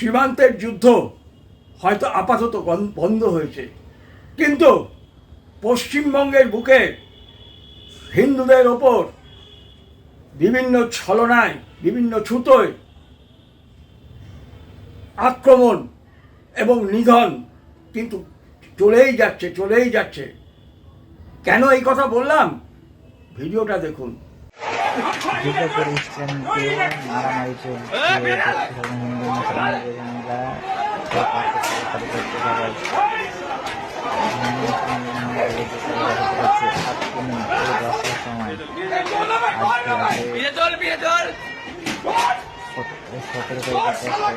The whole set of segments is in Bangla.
সীমান্তের যুদ্ধ হয়তো আপাতত বন- বন্ধ হয়েছে। কিন্তু পশ্চিমবঙ্গের বুকে হিন্দুদের ওপর বিভিন্ন ছলনায়, বিভিন্ন ছুতোয় আক্রমণ এবং নিধন কিন্তু চলেই যাচ্ছে চলেই যাচ্ছে। কেন এই কথা বললাম? ভিডিওটা দেখুন। দুর্গাপুর স্ট্যান্ডে মারামারি চলছে হিন্দু মুসলমানদের মহিলা সব করতে পারে সতেরো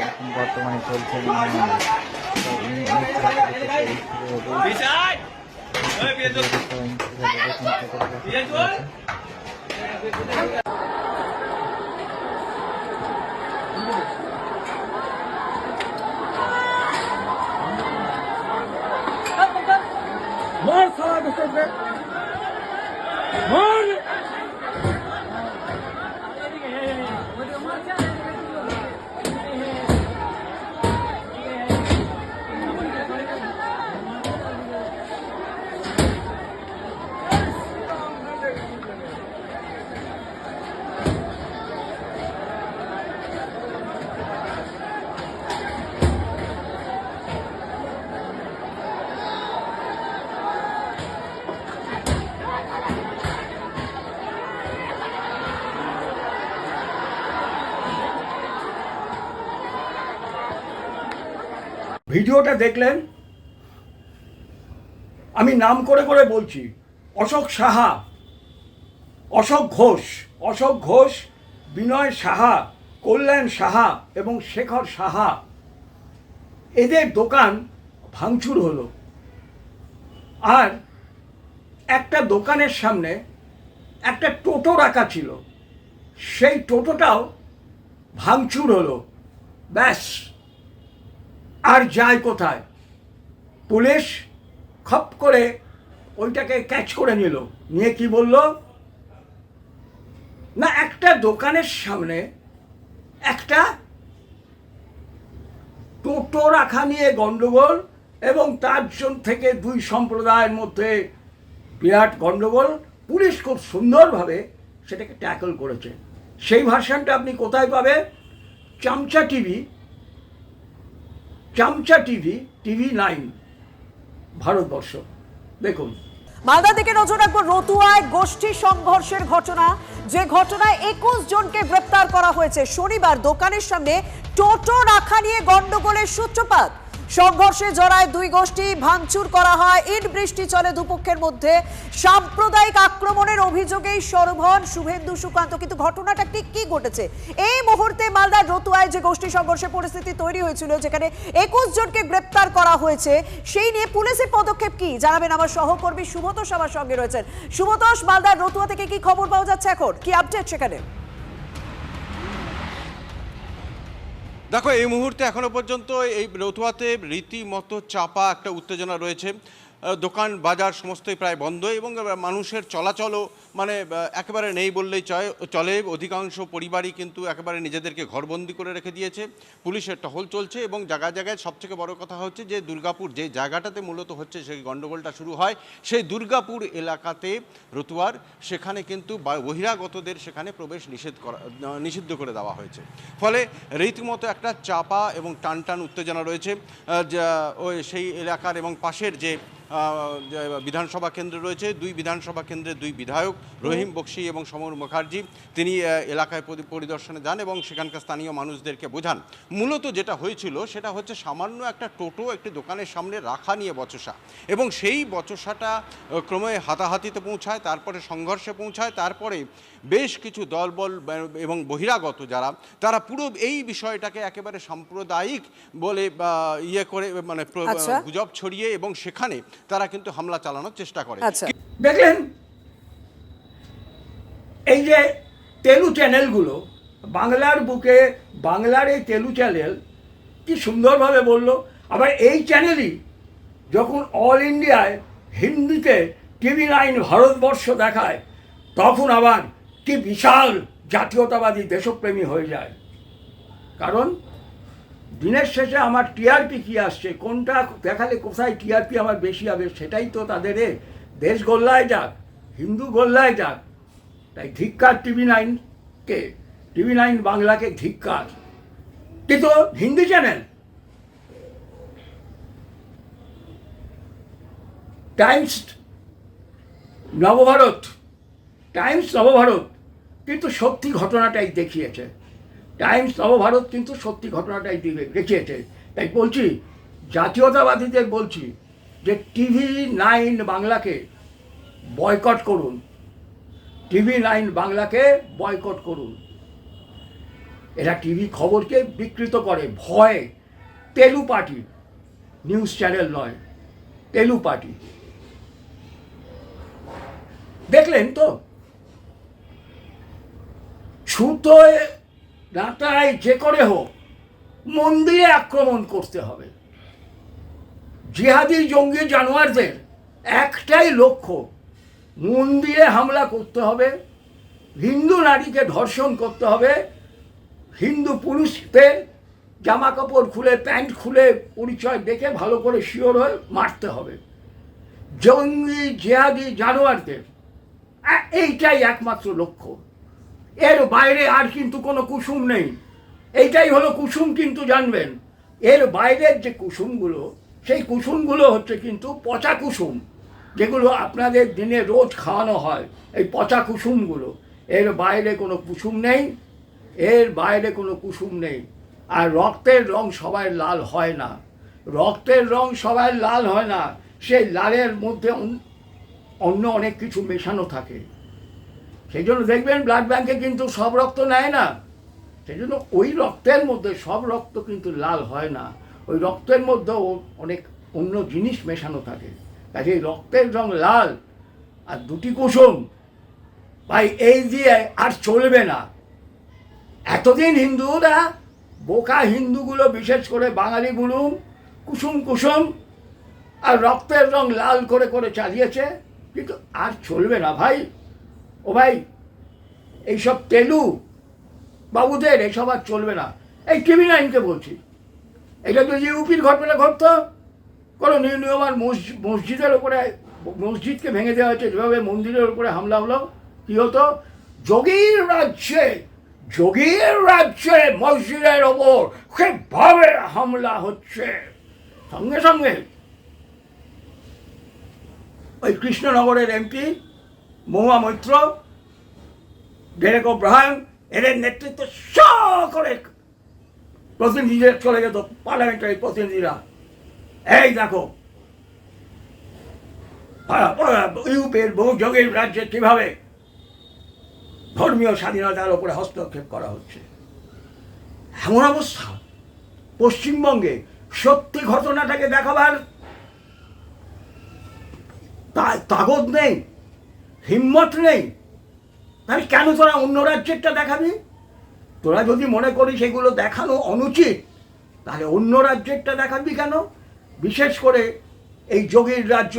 এখন বর্তমানে চলছে মারামারি ভিডিওটা দেখলেন? আমি নাম করে করে বলছি, অশোক সাহা, অশোক ঘোষ অশোক ঘোষ, বিনয় সাহা, কল্যাণ সাহা এবং শেখর সাহা। এদের দোকান ভাঙচুর হলো। আর একটা দোকানের সামনে একটা টোটো রাখা ছিল। সেই টোটোটাও ভাঙচুর হলো। ব্যাস। আর যায় কোথায়? পুলিশ খপ করে ওইটাকে ক্যাচ করে নিল। নিয়ে কি বলল? না, একটা দোকানের সামনে একটা টোটো রাখা নিয়ে গন্ডগোল এবং তার থেকে দুই সম্প্রদায়ের মধ্যে বিরাট গন্ডগোল। পুলিশ খুব সুন্দরভাবে সেটাকে ট্যাকল করেছে। সেই ভার্সানটা আপনি কোথায় পাবেন? চামচা টিভি চামচা টিভি টিভি নাইন, ভারতবর্ষ। দেখুন। মালদা থেকে নজর রাখব রতুয়ায় গোষ্ঠী সংঘর্ষের ঘটনা। যে ঘটনায় একুশ জনকে গ্রেপ্তার করা হয়েছে। শনিবার দোকানের সামনে টোটো রাখা নিয়ে গন্ডগোলের সূত্রপাত। সংঘর্ষে জড়ায় দুই গোষ্ঠী, ভাঙচুর করা হয়, ইট বৃষ্টি চলে দুপক্ষের মধ্যে। সাম্প্রদায়িক আক্রমণের অভিযোগেই সরভন শুভেন্দু, সুকান্ত। কিন্তু ঘটনাটা ঠিক কি ঘটেছে? এই মুহূর্তে মালদার রতুয়ায় যে গোষ্ঠী সংঘর্ষের পরিস্থিতি তৈরি হয়েছিল, যেখানে একুশ জনকে গ্রেপ্তার করা হয়েছে, সেই নিয়ে পুলিশের পদক্ষেপ কি? জানাবেন আমার সহকর্মী সুভতোষ আমার সঙ্গে রয়েছেন। সুভতোষ মালদার রতুয়া থেকে কি খবর পাওয়া যাচ্ছে এখন? কি আপডেট সেখানে? দেখো এই মুহূর্তে এখনও পর্যন্ত এই রতুয়াতে রীতিমতো চাপা একটা উত্তেজনা রয়েছে। দোকান, বাজার সমস্তই প্রায় বন্ধ এবং মানুষের চলাচলও মানে একেবারে নেই বললেই চয়- চলে। অধিকাংশ পরিবারই কিন্তু একেবারে নিজেদেরকে ঘরবন্দি করে রেখে দিয়েছে। পুলিশের টহল চলছে এবং জায়গায় জায়গায় সবথেকে বড় কথা হচ্ছে যে, দুর্গাপুর যে জায়গাটাতে মূলত হচ্ছে সেই গণ্ডগোলটা শুরু হয়, সেই দুর্গাপুর এলাকাতে রতুয়ার। সেখানে কিন্তু বহিরাগতদের সেখানে প্রবেশ নিষেধ করা নিষিদ্ধ করে দেওয়া হয়েছে। ফলে রীতিমতো একটা চাপা এবং টান টান উত্তেজনা রয়েছে। যা, ওই সেই এলাকার এবং পাশের যে বিধানসভা কেন্দ্র রয়েছে দুই বিধানসভা কেন্দ্রের দুই বিধায়ক রহিম বক্সি এবং সমর মুখার্জি তিনি এলাকায় পরিদর্শনে যান এবং সেখানকার স্থানীয় মানুষদেরকে বোঝান মূলত যেটা হয়েছিল সেটা হচ্ছে সামান্য একটা টোটো একটি দোকানের সামনে রাখা নিয়ে বচসা এবং সেই বচসাটা ক্রমে হাতাহাতিতে পৌঁছায় তারপরে সংঘর্ষে পৌঁছায় তারপরে বেশ কিছু দলবল এবং বহিরাগত যারা তারা পুরো এই বিষয়টাকে একেবারে সাম্প্রদায়িক বলে ইয়ে করে মানে আচ্ছা। গুজব ছড়িয়ে এবং সেখানে তারা কিন্তু হামলা চালানোর চেষ্টা করে। আচ্ছা। দেখলেন? এই যে তেলু চ্যানেলগুলো বাংলার বুকে বাংলার এই তেলু চ্যানেল কি সুন্দরভাবে বলল? আবার এই চ্যানেলই যখন অল ইন্ডিয়ায় হিন্দিতে টিভি নাইন ভারতবর্ষ দেখায় তখন আবার কি বিশাল জাতীয়তাবাদী দেশপ্রেমী হয়ে যায়। কারণ দিনের শেষে আমার টিআরপি কি আসছে? কোনটা দেখালে কোথায় টিআরপি আমার বেশি হবে? সেটাই তো তাদের। দেশ গোল্লায় যাক, হিন্দু গোল্লায় যাক। তাই ধিক্কার টিভি নাইনকে টিভি নাইন বাংলাকে ধিক্কার। কিন্তু Hindi channel. Times Navbharat. Times Navbharat. কিন্তু সত্যি ঘটনাটাই দেখিয়েছে। টাইমস নবভারত কিন্তু সত্যি ঘটনাটাই দেখিয়েছে। তাই বলছি, জাতীয়তাবাদীদের বলছি যে টিভি নাইন বাংলাকে বয়কট করুন। টিভি নাইন বাংলাকে বয়কট করুন। এরা টিভি খবরকে বিকৃত করে। ভয় তেলু পার্টি, নিউজ চ্যানেল নয়, তেলু পার্টি। দেখলেন তো? ছুতোয় ডাঁটায় যে করে হোক, মন্দিরে আক্রমণ করতে হবে। জিহাদি জঙ্গি জানোয়ারদের একটাই লক্ষ্য, মন্দিরে হামলা করতে হবে, হিন্দু নারীকে ধর্ষণ করতে হবে, হিন্দু পুরুষদের জামা কাপড় খুলে, প্যান্ট খুলে, পরিচয় দেখে ভালো করে শিওর হয়ে মারতে হবে। জঙ্গি, জিহাদি জানোয়ারদের এইটাই একমাত্র লক্ষ্য। এর বাইরে আর কিন্তু কোনো কুসুম নেই। এইটাই হলো কুসুম কিন্তু জানবেন। এর বাইরের যে কুসুমগুলো, সেই কুসুমগুলো হচ্ছে কিন্তু পচা কুসুম, যেগুলো আপনাদের দিনে রোজ খাওয়ানো হয়, এই পচা কুসুমগুলো। এর বাইরে কোনো কুসুম নেই, এর বাইরে কোনো কুসুম নেই। আর রক্তের রং সবাই লাল হয় না। রক্তের রং সবাই লাল হয় না, সেই লালের মধ্যে অন্য অনেক কিছু মেশানো থাকে। সেই জন্য দেখবেন ব্লাড ব্যাংকে কিন্তু সব রক্ত নেয় না। সেই জন্য ওই রক্তের মধ্যে সব রক্ত কিন্তু লাল হয় না। ওই রক্তের মধ্যেও অনেক অন্য জিনিস মেশানো থাকে। কাজে রক্তের রং লাল আর দুটি কুসুম ভাই এই দিয়ে আর চলবে না। এতদিন হিন্দুরা বোকা হিন্দুগুলো বিশেষ করে বাঙালি বাঙালিগুলো কুসুম কুসুম আর রক্তের রং লাল করে করে চালিয়েছে। কিন্তু আর চলবে না ভাই। ও ভাই, এইসব তেলু বাবুদের এসব আর চলবে না। এই টিভি নাইনকে বলছি। এটা যদি ইউপির ঘটনা ঘটতো, কোনো নিয়মান মসজিদের ওপরে মসজিদকে ভেঙে দেওয়া হয়েছে, যেভাবে মন্দিরের উপরে হামলা হলো, কী হতো? যোগীর রাজ্যে যোগীর রাজ্যে মসজিদের ওপর সেভাবে হামলা হচ্ছে। সঙ্গে সঙ্গে ওই কৃষ্ণনগরের MP Mahua Moitra Derek O'Brien এদের নেতৃত্বে স করে প্রতিনিধিদের চলে যেত পার্লামেন্টারি প্রতিনিধিরা। এই দেখো ইউপের বহু যোগের রাজ্যে কীভাবে ধর্মীয় স্বাধীনতার উপরে হস্তক্ষেপ করা হচ্ছে? এমন অবস্থা। পশ্চিমবঙ্গে সত্যি ঘটনাটাকে দেখাবার তাগদ নেই। হিম্মত নেই। তাহলে কেন তোরা অন্য রাজ্যেরটা দেখাবি? তোরা যদি মনে করিস সেগুলো দেখানো অনুচিত, তাহলে অন্য রাজ্যেরটা দেখাবি কেন? বিশেষ করে এই যোগীর রাজ্য,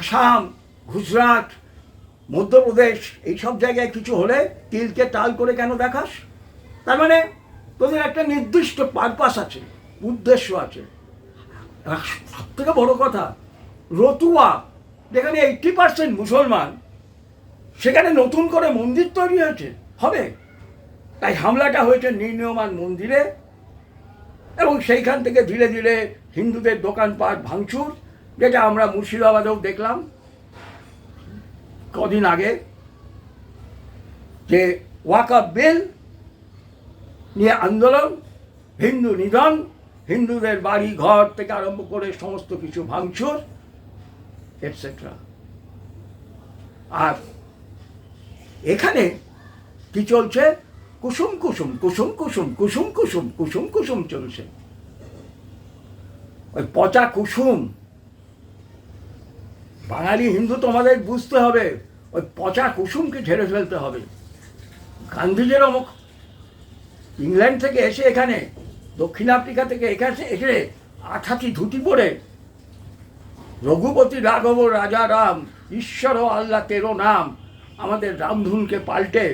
আসাম, গুজরাট, মধ্যপ্রদেশ, এইসব জায়গায় কিছু হলে তিলকে তাল করে কেন দেখাস? তার মানে তোদের একটা নির্দিষ্ট পারপাস আছে, উদ্দেশ্য আছে। সব থেকে বড় কথা, রতুয়া, যেখানে এইটটি পার্সেন্ট মুসলমান সেখানে নতুন করে মন্দির তৈরি হয়েছে। হবে? তাই হামলাটা হয়েছে নির্ণয়মান মন্দিরে এবং সেইখান থেকে ধীরে ধীরে হিন্দুদের দোকানপাট ভাঙচুর, যেটা আমরা মুর্শিদাবাদেও দেখলাম কদিন আগে, যে ওয়াকা বিল নিয়ে আন্দোলন, হিন্দু নিধন, হিন্দুদের বাড়ি, ঘর থেকে আরম্ভ করে সমস্ত কিছু ভাঙচুর এটসেট্রা আর এখানে কি চলছে? কুসুম কুসুম কুসুম কুসুম কুসুম কুসুম কুসুম কুসুম চলছে। ওই পচা কুসুম। বাঙালি হিন্দু তোমাদের বুঝতে হবে, ওই পচা কুসুমকে ঝেড়ে ফেলতে হবে। গান্ধীজির অমুক ইংল্যান্ড থেকে এসে এখানে, দক্ষিণ আফ্রিকা থেকে এখানে এসে আঠাটি ধুতি পরে রঘুপতি রাঘব রাজা রাম, ঈশ্বর আল্লাহ তেরো নাম আমাদের রামধুনকে পাল্টে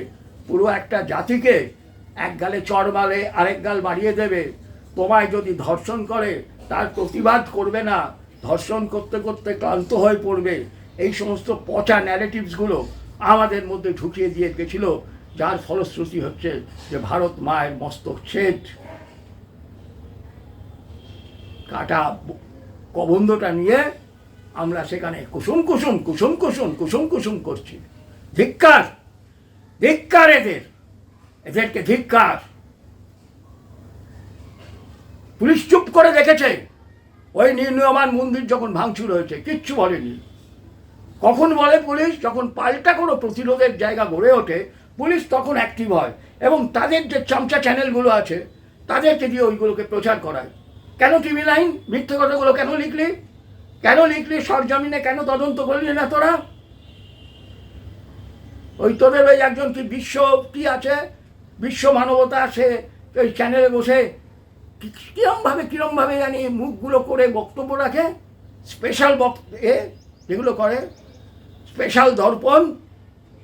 পুরো একটা জাতিকে এক গালে চড় মারে আরেক গাল বাড়িয়ে দেবে। তোমায় যদি ধর্ষণ করে, তার প্রতিবাদ করবে না। ধর্ষণ করতে করতে ক্লান্ত হয়ে পড়বে। এই সমস্ত পচা ন্যারেটিভসগুলো আমাদের মধ্যে ঢুকিয়ে দিয়ে গেছিল, যার ফলশ্রুতি হচ্ছে যে ভারত মায়ের মস্তক ছেদ। কাটা কবন্ধটা নিয়ে আমরা সেখানে কুসুম কুসুম কুসুম কুসুম কুসুম কুসুম করছি। ধিক্কার ধিক্কার এদের, এদেরকে ধিক্কার পুলিশ চুপ করে দেখেছে, ওই নির্ণয়মান মন্দির যখন ভাঙচুর হয়েছে, কিচ্ছু বলেনি। কখন বলে পুলিশ? যখন পাল্টা কোনো প্রতিরোধের জায়গা গড়ে ওঠে, পুলিশ তখন অ্যাক্টিভ হয় এবং তাদের যে চামচা চ্যানেলগুলো আছে, তাদেরকে দিয়ে ওইগুলোকে প্রচার করায়। কেন টিভি লাইন মিথ্যে কথাগুলো কেন লিখলি? কেন লিখলি? সরজমিনে কেন তদন্ত করলি না তোরা? ওই তোদের ওই একজন কি বিশ্ব কি আছে? বিশ্ব মানবতা আছে, ওই চ্যানেলে বসে কিরমভাবে কিরমভাবে জানি মুখগুলো করে বক্তব্য রাখে? স্পেশাল বক, এ, যেগুলো করে। স্পেশাল দর্পণ।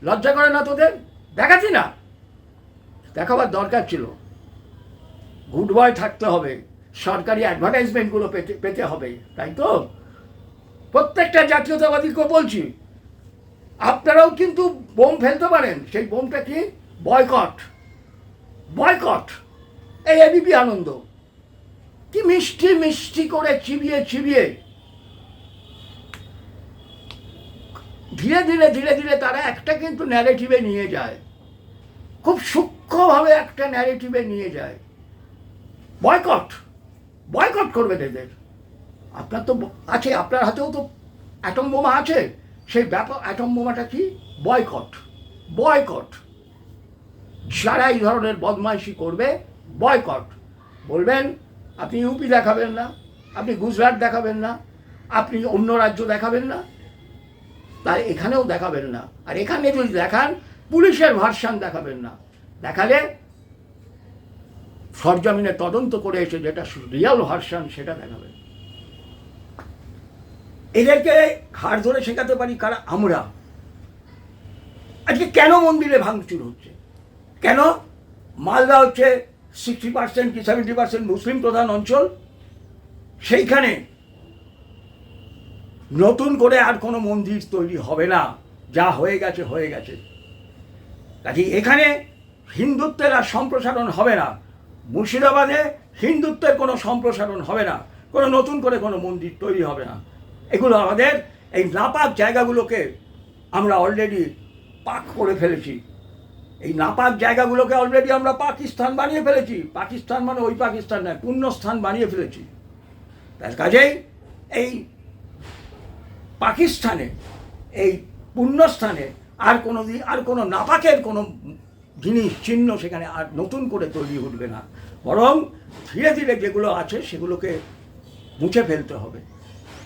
লজ্জা করে না তোদের? দেখাচ্ছি না। দেখাবার দরকার ছিল। গুড বয় থাকতে হবে। সরকারি অ্যাডভার্টাইজমেন্টগুলো পেতে পেতে হবে, তাই তো? প্রত্যেকটা জাতীয়তাবাদীকে বলছি আপনারাও কিন্তু বোম ফেলতে পারেন। সেই বোমটা কি? বয়কট। বয়কট। এই এবিপি আনন্দ। কি মিষ্টি মিষ্টি করে চিবিয়ে চিবিয়ে। ধীরে ধীরে ধীরে ধীরে তারা একটা কিন্তু ন্যারেটিভে নিয়ে যায়। খুব সূক্ষ্মভাবে একটা ন্যারেটিভে নিয়ে যায়। বয়কট। বয়কট করবে এদের আপনার তো আছে, আপনার হাতেও তো অ্যাটম বোমা আছে। সেই ব্যাপার অ্যাটম বোমাটা কি? বয়কট। বয়কট। যারা এই ধরনের বদমাইশি করবে, বয়কট। বলবেন, আপনি ইউপি দেখাবেন না, আপনি গুজরাট দেখাবেন না, আপনি অন্য রাজ্য দেখাবেন না। তাই এখানেও দেখাবেন না। আর এখানে যদি দেখান, পুলিশের ভার্সান দেখাবেন না। দেখালে সরজমিনে তদন্ত করে এসে যেটা রিয়াল ভার্সান সেটা দেখাবেন। এদেরকে ঘাড় ধরে শেখাতে পারি কারা? আমরা। আজকে কেন মন্দিরে ভাঙচুর হচ্ছে? কেন? মালদা হচ্ছে সিক্সটি পার্সেন্ট কি সেভেন্টি পার্সেন্ট মুসলিম প্রধান অঞ্চল। সেইখানে নতুন করে আর কোনো মন্দির তৈরি হবে না। যা হয়ে গেছে হয়ে গেছে। কাজে এখানে হিন্দুত্বের আর সম্প্রসারণ হবে না। মুর্শিদাবাদে হিন্দুত্বের কোনো সম্প্রসারণ হবে না। কোনো নতুন করে কোনো মন্দির তৈরি হবে না। এগুলো আমাদের এই নাপাক জায়গাগুলোকে আমরা অলরেডি পাক করে ফেলেছি। এই নাপাক জায়গাগুলোকে অলরেডি আমরা পাকিস্তান বানিয়ে ফেলেছি। পাকিস্তান মানে ওই পাকিস্তান নয় পুণ্যস্থান বানিয়ে ফেলেছি। তার কাজেই এই পাকিস্তানে, এই পুণ্যস্থানে আর কোনো দিন আর কোনো নাপাকের কোনো জিনিস, চিহ্ন সেখানে আর নতুন করে তৈরি উঠবে না। বরং ধীরে ধীরে যেগুলো আছে সেগুলোকে মুছে ফেলতে হবে।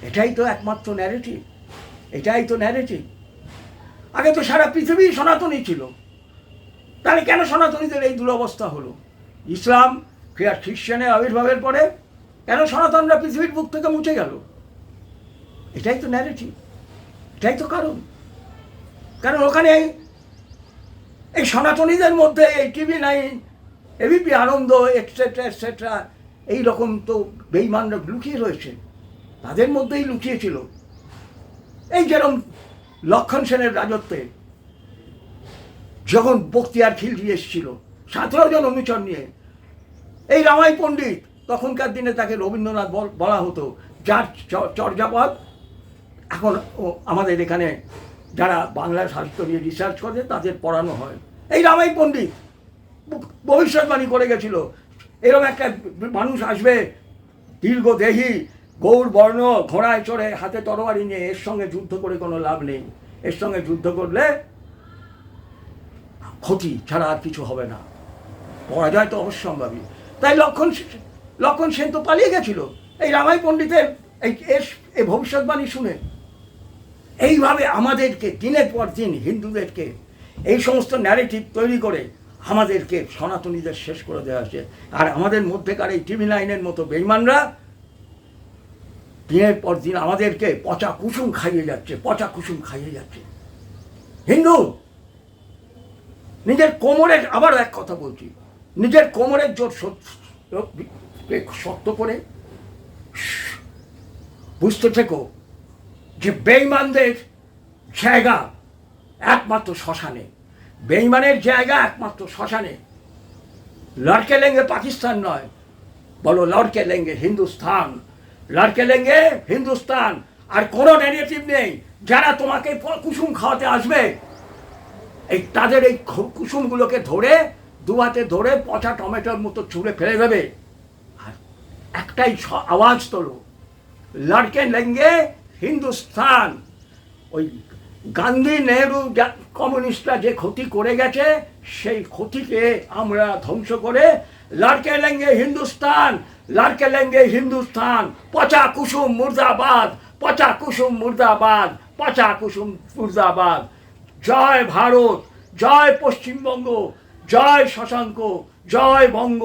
এটাই তো একমাত্র ন্যারেটিভ এটাই তো ন্যারেটিভ আগে তো সারা পৃথিবী সনাতনী ছিল। তাহলে কেন সনাতনীদের এই দুরবস্থা হলো? ইসলাম খ্রিস্টানের আবির্ভাবের পরে কেন সনাতনরা পৃথিবীর বুক থেকে মুছে গেল? এটাই তো ন্যারেটিভ এটাই তো কারণ। কারণ ওখানে এই- সনাতনীদের মধ্যে এই TV nine ABP Ananda etcetera etcetera এই রকম তো বেইমানরা লুকিয়ে রয়েছে। তাদের মধ্যেই লুকিয়েছিল এই যেরকম লক্ষণ সেনের রাজত্বে যখন বক্তিয়ার খিলজি এসেছিল, সতেরো জন অনুচর নিয়ে, এই রামাই পণ্ডিত, তখনকার দিনে তাকে রবীন্দ্রনাথ বলা হতো, যার চর্যাপদ, এখন আমাদের এখানে যারা বাংলা সাহিত্য নিয়ে রিসার্চ করে, তাদের পড়ানো হয়। এই রামাই পণ্ডিত ভবিষ্যৎবাণী করে গেছিল, এরকম একটা মানুষ আসবে, দীর্ঘদেহী গৌর বর্ণ ঘোড়ায় চড়ে হাতে তরবারি নিয়ে এর সঙ্গে যুদ্ধ করে কোনো লাভ নেই। এর সঙ্গে যুদ্ধ করলে ক্ষতি ছাড়া আর কিছু হবে না। পরাজয় তো অবশ্যম্ভাবী তাই লক্ষণ লক্ষণ সেন তো পালিয়ে গেছিল। এই রামাই পণ্ডিতের এই এই ভবিষ্যৎবাণী শুনে। এইভাবে আমাদেরকে দিনের পর দিন হিন্দুদেরকে এই সমস্ত ন্যারেটিভ তৈরি করে আমাদেরকে সনাতনীদের শেষ করে দেওয়া হয়েছে। আর আমাদের মধ্যেকার এই টিভি লাইনের মতো বেইমানরা দিনের পর দিন আমাদেরকে পচা কুসুম খাইয়ে যাচ্ছে, পচা কুসুম খাইয়ে যাচ্ছে। হিন্দু, নিজের কোমরের আবার এক কথা বলছি, নিজের কোমরের জোর শক্ত করে, বুঝতে থেকো যে বেইমানদের জায়গা একমাত্র শ্মশানে বেইমানের জায়গা একমাত্র শ্মশানে। লড়কে লেঙ্গে পাকিস্তান নয়, বলো লড়কে লেঙ্গে হিন্দুস্তান লড়কে লেঙ্গে হিন্দুস্তান। আর কোনো নেগেটিভ নেই। যারা তোমাকে কুসুম খাওয়াতে আসবে, এই তাদের এই কুসুমগুলোকে ধরে, দুহাতে ধরে পচা টমেটোর মতো ছুঁড়ে ফেলে দেবে। আর একটাই আওয়াজ তোলো লড়কে লেঙ্গে হিন্দুস্তান। ওই গান্ধী নেহরু কমিউনিস্টরা যে ক্ষতি করে গেছে, সেই ক্ষতিকে আমরা ধ্বংস করে লড়কে লেঙ্গে হিন্দুস্তান। লড়কে লেঙ্গে পচা কুসুম মুর্দাবাদ, পচা কুসুম মুর্দাবাদ, পচা কুসুম মুর্দাবাদ। জয় ভারত, জয় পশ্চিমবঙ্গ, জয় শশাঙ্ক, জয় বঙ্গ।